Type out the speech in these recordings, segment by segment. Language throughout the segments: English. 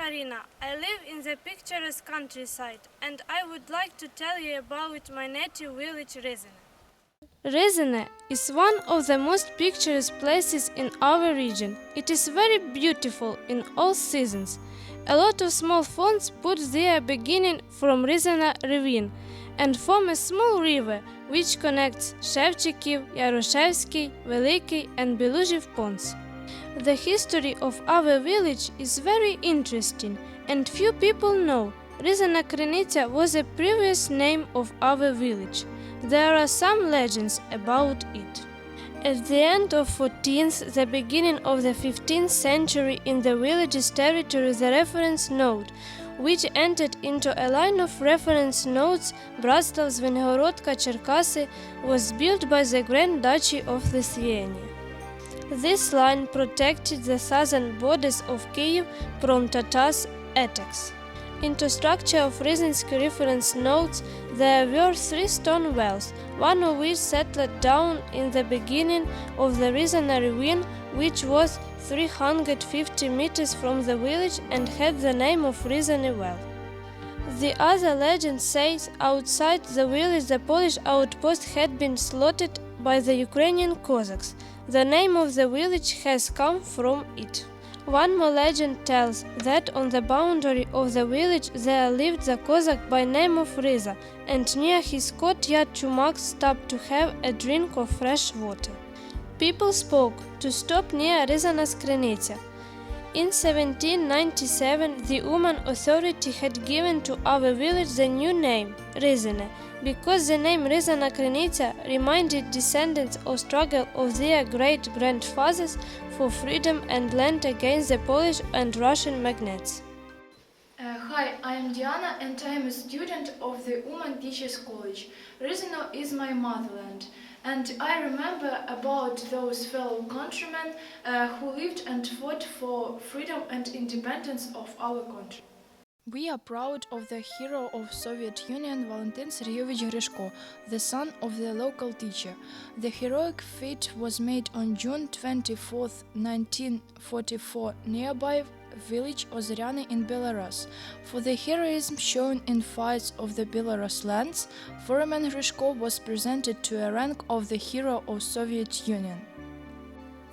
Karina. I live in the picturesque countryside and I would like to tell you about my native village Rizine. Rizine is one of the most picturesque places in our region. It is very beautiful in all seasons. A lot of small fonts put their beginning from Rizina ravine and form a small river which connects Shevchikiv, Yaroshevsky, Veliky and Beluziv ponds. The history of our village is very interesting and few people know. Rizana Krynica was a previous name of our village. There are some legends about it. At the end of 14th, the beginning of the 15th century in the village's territory the reference note, which entered into a line of reference notes Bratslav Zvenhorodka Cherkasy was built by the Grand Duchy of Lithuania. This line protected the southern borders of Kiev from Tatars' attacks. Into structure of Rizinsky reference notes, there were three stone wells, one of which settled down in the beginning of the Rizana ravine, which was 350 meters from the village and had the name of Rizani well. The other legend says outside the village the Polish outpost had been slaughtered by the Ukrainian Cossacks. The name of the village has come from it. One more legend tells that on the boundary of the village there lived the Cossack by name of Riza, and near his courtyard Chumak stopped to have a drink of fresh water. People spoke to stop near Rizana's Krynica. In 1797, the Uman authority had given to our village the new name, Rizine, because the name Rizana Krynica reminded descendants of struggle of their great-grandfathers for freedom and land against the Polish and Russian magnates. Hi, I am Diana and I am a student of the Uman Teachers College. Rizino is my motherland and I remember about those fellow countrymen uh, who lived and fought for freedom and independence of our country. We are proud of the hero of Soviet Union Valentin Sergeyevich the son of the local teacher. The heroic feat was made on June 24, 1944, nearby village Ozryany in Belarus. For the heroism shown in fights of the Belarus lands, Foreman Grishko was presented to a rank of the hero of Soviet Union.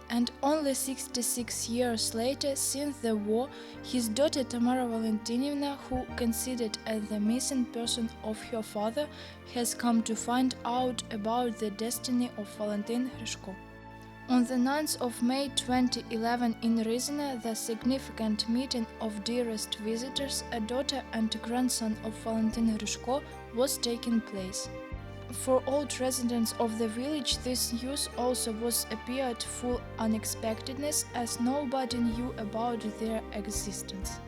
And only 66 years later, since the war, his daughter Tamara Valentinivna, who considered as the missing person of her father, has come to find out about the destiny of Valentin Hrishko. On the 9th of May 2011 in Rizina, the significant meeting of dearest visitors, a daughter and grandson of Valentin Hrishko, was taking place. For old residents of the village, this news also was appeared full unexpectedness as nobody knew about their existence.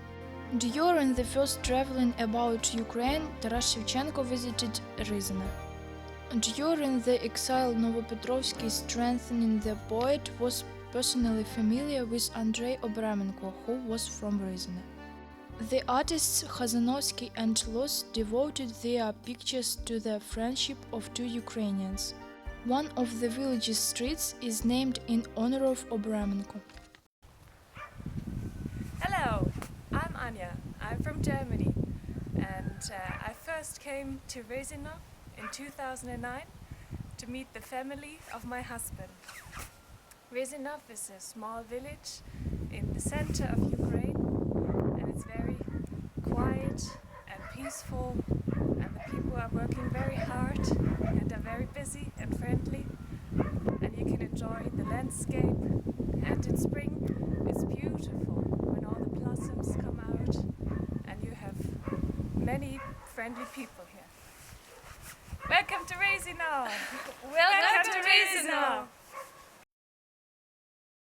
During the first traveling about Ukraine, Taras Shevchenko visited Rizina. During the exile, Novopetrovsky, strengthening the poet, was personally familiar with Andrei Obramenko, who was from Rizina. The artists Khazanovsky and Luz devoted their pictures to the friendship of two Ukrainians. One of the village's streets is named in honor of Obramenko. Hello, I'm Anya. I'm from Germany, and uh, I first came to Rezinov in 2009 to meet the family of my husband. Rezinov is a small village in the center of Ukraine, and it's very quiet and peaceful, and the people are working very hard and are very busy and friendly, and you can enjoy the landscape. And in spring, it's beautiful when all the blossoms come out, and you have many friendly people here. Welcome to Raisino! Welcome, to Raisino!